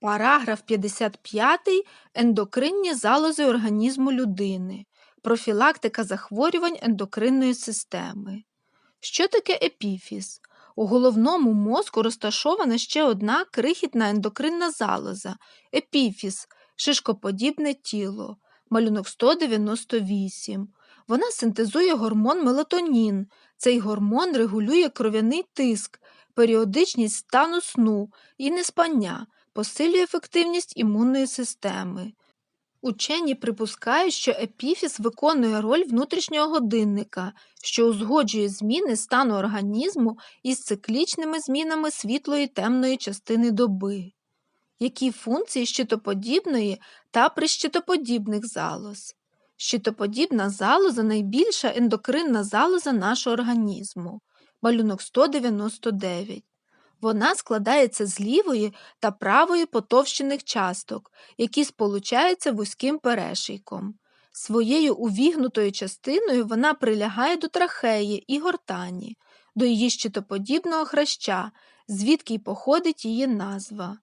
Параграф 55. Ендокринні залози організму людини. Профілактика захворювань ендокринної системи. Що таке епіфіз? У головному мозку розташована ще одна крихітна ендокринна залоза епіфіз, шишкоподібне тіло, малюнок 198. Вона синтезує гормон мелатонін. Цей гормон регулює кров'яний тиск, періодичність стану сну і неспання, посилює ефективність імунної системи. Учені припускають, що епіфіз виконує роль внутрішнього годинника, що узгоджує зміни стану організму із циклічними змінами світлої темної частини доби. Які функції щитоподібної та прищитоподібних залоз? Щитоподібна залоза найбільша ендокринна залоза нашого організму, малюнок 199. Вона складається з лівої та правої потовщених часток, які сполучаються вузьким перешийком. Своєю увігнутою частиною вона прилягає до трахеї і гортані, до її щитоподібного хреща, звідки й походить її назва.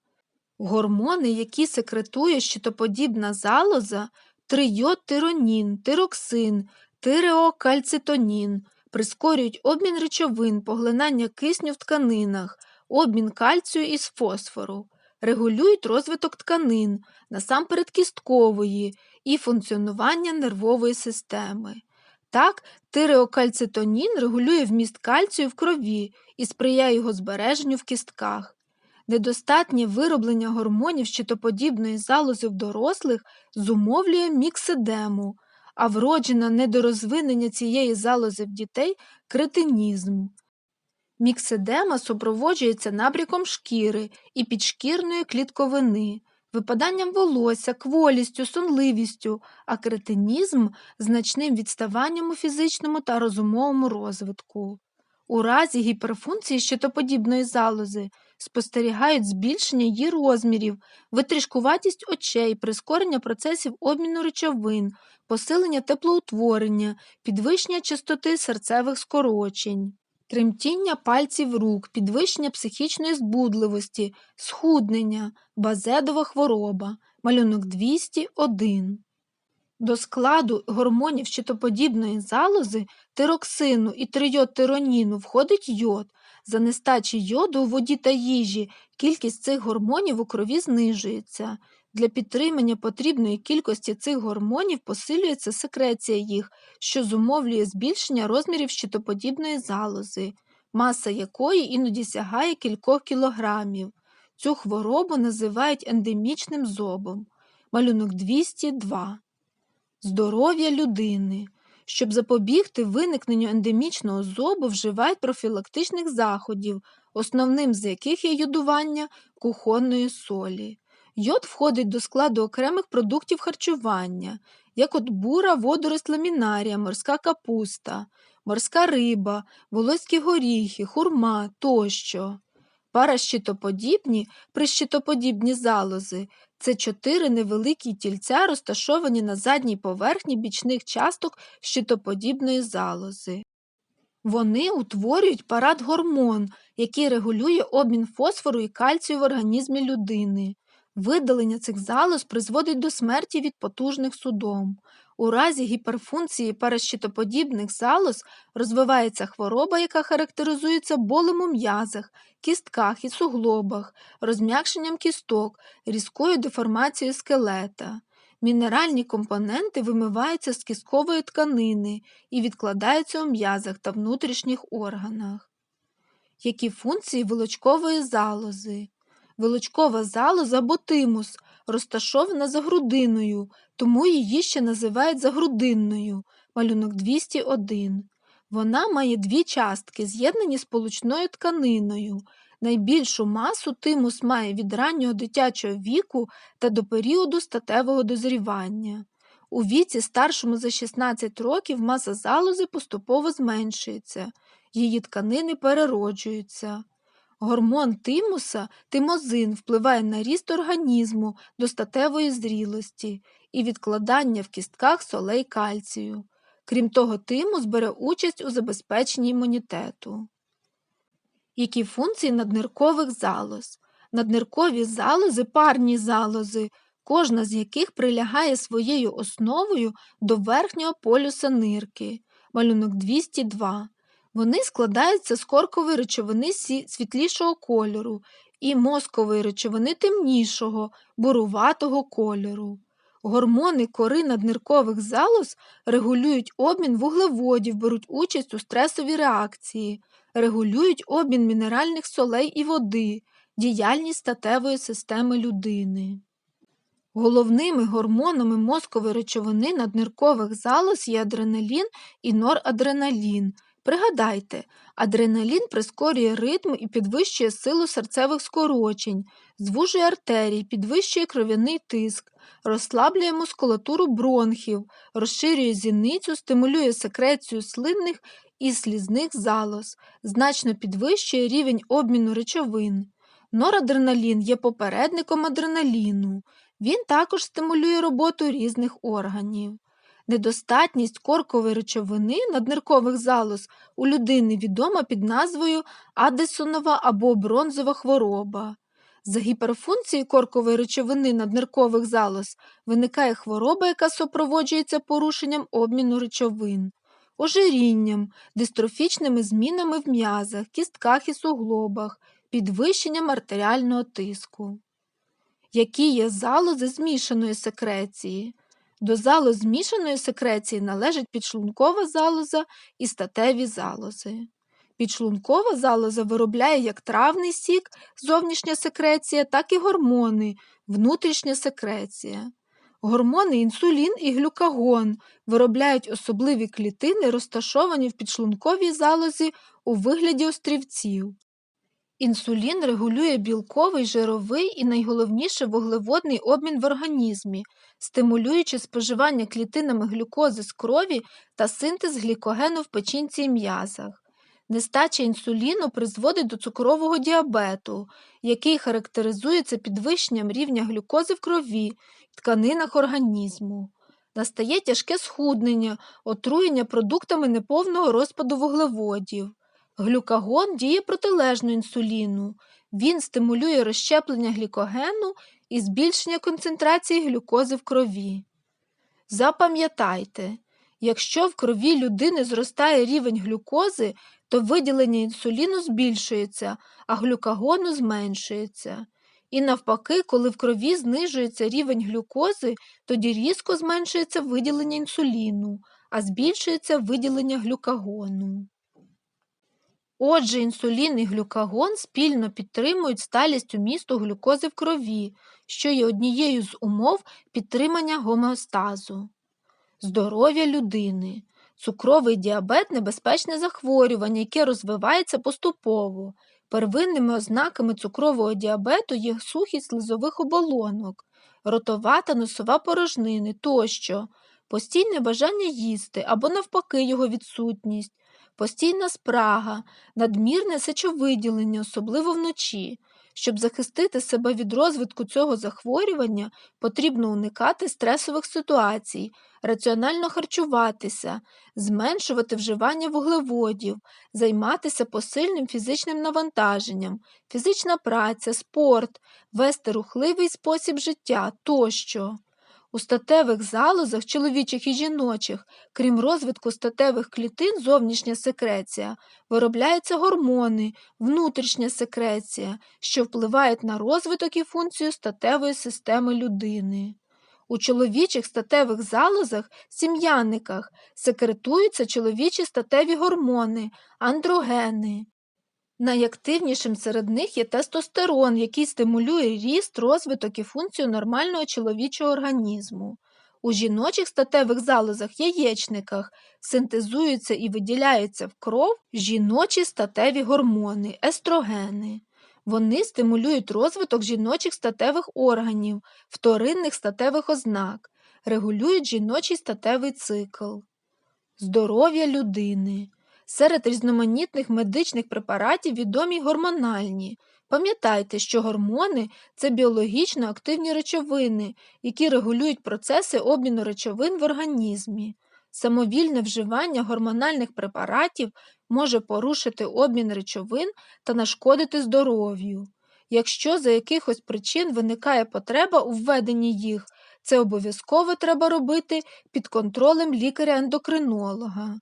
Гормони, які секретує щитоподібна залоза, трийод-тиронін, тироксин, тиреокальцитонін, прискорюють обмін речовин, поглинання кисню в тканинах, обмін кальцію із фосфору, регулюють розвиток тканин, насамперед кісткової і функціонування нервової системи. Так, тиреокальцитонін регулює вміст кальцію в крові і сприяє його збереженню в кістках. Недостатнє вироблення гормонів щитоподібної залози в дорослих зумовлює міксидему, а вроджене недорозвинення цієї залози в дітей кретинізм. Міксидема супроводжується набряком шкіри і підшкірної клітковини, випаданням волосся, кволістю, сонливістю, а кретинізм значним відставанням у фізичному та розумовому розвитку. У разі гіперфункції щитоподібної залози спостерігають збільшення її розмірів, витрішкуватість очей, прискорення процесів обміну речовин, посилення теплоутворення, підвищення частоти серцевих скорочень. Тремтіння пальців рук, підвищення психічної збудливості, схуднення, базедова хвороба, малюнок 201. До складу гормонів щитоподібної залози, тироксину і трийодтироніну входить йод. За нестачі йоду у воді та їжі кількість цих гормонів у крові знижується. Для підтримання потрібної кількості цих гормонів посилюється секреція їх, що зумовлює збільшення розмірів щитоподібної залози, маса якої іноді сягає кількох кілограмів. Цю хворобу називають ендемічним зобом. Малюнок 202. Здоров'я людини. Щоб запобігти виникненню ендемічного зобу, вживають профілактичних заходів, основним з яких є йодування кухонної солі. Йод входить до складу окремих продуктів харчування, як от бура, водорость ламінарія, морська капуста, морська риба, волоські горіхи, хурма тощо. Паращитоподібні, прищитоподібні залози це чотири невеликі тільця, розташовані на задній поверхні бічних часток щитоподібної залози. Вони утворюють парадгормон, який регулює обмін фосфору і кальцію в організмі людини. Видалення цих залоз призводить до смерті від потужних судом. У разі гіперфункції паращитоподібних залоз розвивається хвороба, яка характеризується болем у м'язах, кістках і суглобах, розм'якшенням кісток, різкою деформацією скелета. Мінеральні компоненти вимиваються з кісткової тканини і відкладаються у м'язах та внутрішніх органах. Які функції вилочкової залози? Вилочкова залоза або тимус розташована за грудиною, тому її ще називають загрудинною, малюнок 201. Вона має дві частки, з'єднані сполучною тканиною. Найбільшу масу тимус має від раннього дитячого віку та до періоду статевого дозрівання. У віці, старшому за 16 років, маса залози поступово зменшується, її тканини перероджуються. Гормон тимуса, тимозин впливає на ріст організму до статевої зрілості і відкладання в кістках солей кальцію. Крім того, тимус бере участь у забезпеченні імунітету. Які функції надниркових залоз? Надниркові залози парні залози, кожна з яких прилягає своєю основою до верхнього полюса нирки. Малюнок 202. Вони складаються з коркової речовини світлішого кольору і мозкової речовини темнішого, буруватого кольору. Гормони кори надниркових залоз регулюють обмін вуглеводів, беруть участь у стресовій реакції, регулюють обмін мінеральних солей і води, діяльність статевої системи людини. Головними гормонами мозкової речовини надниркових залоз є адреналін і норадреналін. Пригадайте, адреналін прискорює ритм і підвищує силу серцевих скорочень, звужує артерії, підвищує кров'яний тиск, розслаблює мускулатуру бронхів, розширює зіницю, стимулює секрецію слинних і слізних залоз, значно підвищує рівень обміну речовин. Норадреналін є попередником адреналіну. Він також стимулює роботу різних органів. Недостатність коркової речовини надниркових залоз у людини відома під назвою Адесонова або бронзова хвороба. За гіперфункції коркової речовини надниркових залоз виникає хвороба, яка супроводжується порушенням обміну речовин, ожирінням, дистрофічними змінами в м'язах, кістках і суглобах, підвищенням артеріального тиску. Які є залози змішаної секреції? До залоз змішаної секреції належать підшлункова залоза і статеві залози. Підшлункова залоза виробляє як травний сік, зовнішня секреція, так і гормони, внутрішня секреція. Гормони інсулін і глюкагон виробляють особливі клітини, розташовані в підшлунковій залозі у вигляді острівців. Інсулін регулює білковий, жировий і найголовніше вуглеводний обмін в організмі, стимулюючи споживання клітинами глюкози з крові та синтез глікогену в печінці і м'язах. Нестача інсуліну призводить до цукрового діабету, який характеризується підвищенням рівня глюкози в крові тканинах організму. Настає тяжке схуднення, отруєння продуктами неповного розпаду вуглеводів. Глюкагон діє протилежно інсуліну. Він стимулює розщеплення глікогену і збільшення концентрації глюкози в крові. Запам'ятайте, якщо в крові людини зростає рівень глюкози, то виділення інсуліну збільшується, а глюкагону зменшується. І навпаки, коли в крові знижується рівень глюкози, тоді різко зменшується виділення інсуліну, а збільшується виділення глюкагону. Отже, інсулін і глюкагон спільно підтримують сталість умісту глюкози в крові, що є однією з умов підтримання гомеостазу. Здоров'я людини. Цукровий діабет небезпечне захворювання, яке розвивається поступово. Первинними ознаками цукрового діабету є сухість слизових оболонок, ротова та носова порожнини тощо, постійне бажання їсти або навпаки його відсутність, постійна спрага, надмірне сечовиділення, особливо вночі. Щоб захистити себе від розвитку цього захворювання, потрібно уникати стресових ситуацій, раціонально харчуватися, зменшувати вживання вуглеводів, займатися посильним фізичним навантаженням, фізична праця, спорт, вести рухливий спосіб життя тощо. У статевих залозах, чоловічих і жіночих, крім розвитку статевих клітин, зовнішня секреція, виробляються гормони, внутрішня секреція, що впливають на розвиток і функцію статевої системи людини. У чоловічих статевих залозах, сім'янниках, секретуються чоловічі статеві гормони, андрогени. Найактивнішим серед них є тестостерон, який стимулює ріст, розвиток і функцію нормального чоловічого організму. У жіночих статевих залозах яєчниках синтезуються і виділяються в кров жіночі статеві гормони, естрогени. Вони стимулюють розвиток жіночих статевих органів, вторинних статевих ознак, регулюють жіночий статевий цикл. Здоров'я людини. Серед різноманітних медичних препаратів відомі гормональні. Пам'ятайте, що гормони це біологічно активні речовини, які регулюють процеси обміну речовин в організмі. Самовільне вживання гормональних препаратів може порушити обмін речовин та нашкодити здоров'ю. Якщо за якихось причин виникає потреба у введенні їх, це обов'язково треба робити під контролем лікаря-ендокринолога.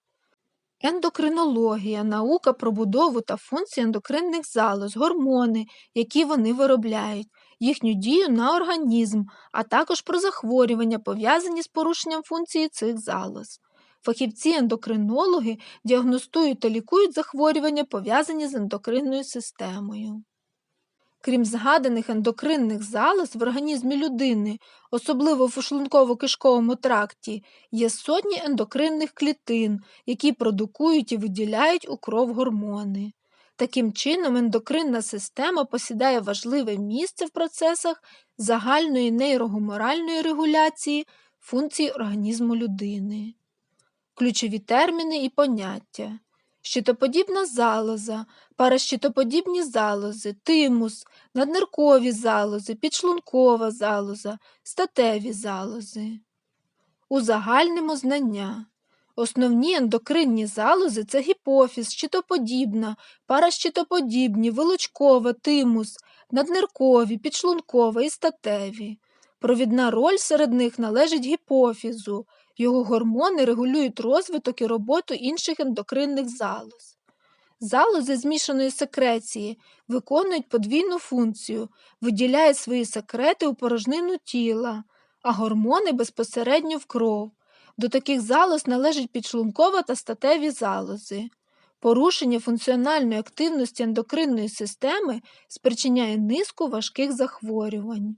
Ендокринологія наука про будову та функції ендокринних залоз, гормони, які вони виробляють, їхню дію на організм, а також про захворювання, пов'язані з порушенням функції цих залоз. Фахівці-ендокринологи діагностують та лікують захворювання, пов'язані з ендокринною системою. Крім згаданих ендокринних залоз в організмі людини, особливо в шлунково-кишковому тракті, є сотні ендокринних клітин, які продукують і виділяють у кров гормони. Таким чином, ендокринна система посідає важливе місце в процесах загальної нейрогуморальної регуляції функцій організму людини. Ключові терміни і поняття. Щитоподібна залоза, паращитоподібні залози, тимус, надниркові залози, підшлункова залоза, статеві залози. Узагальнимо знання. Основні ендокринні залози це гіпофіз, щитоподібна, паращитоподібні, вилучкова, тимус, надниркові, підшлункова і статеві. Провідна роль серед них належить гіпофізу. Його гормони регулюють розвиток і роботу інших ендокринних залоз. Залози змішаної секреції виконують подвійну функцію, виділяють свої секрети у порожнину тіла, а гормони безпосередньо в кров. До таких залоз належать підшлункова та статеві залози. Порушення функціональної активності ендокринної системи спричиняє низку важких захворювань.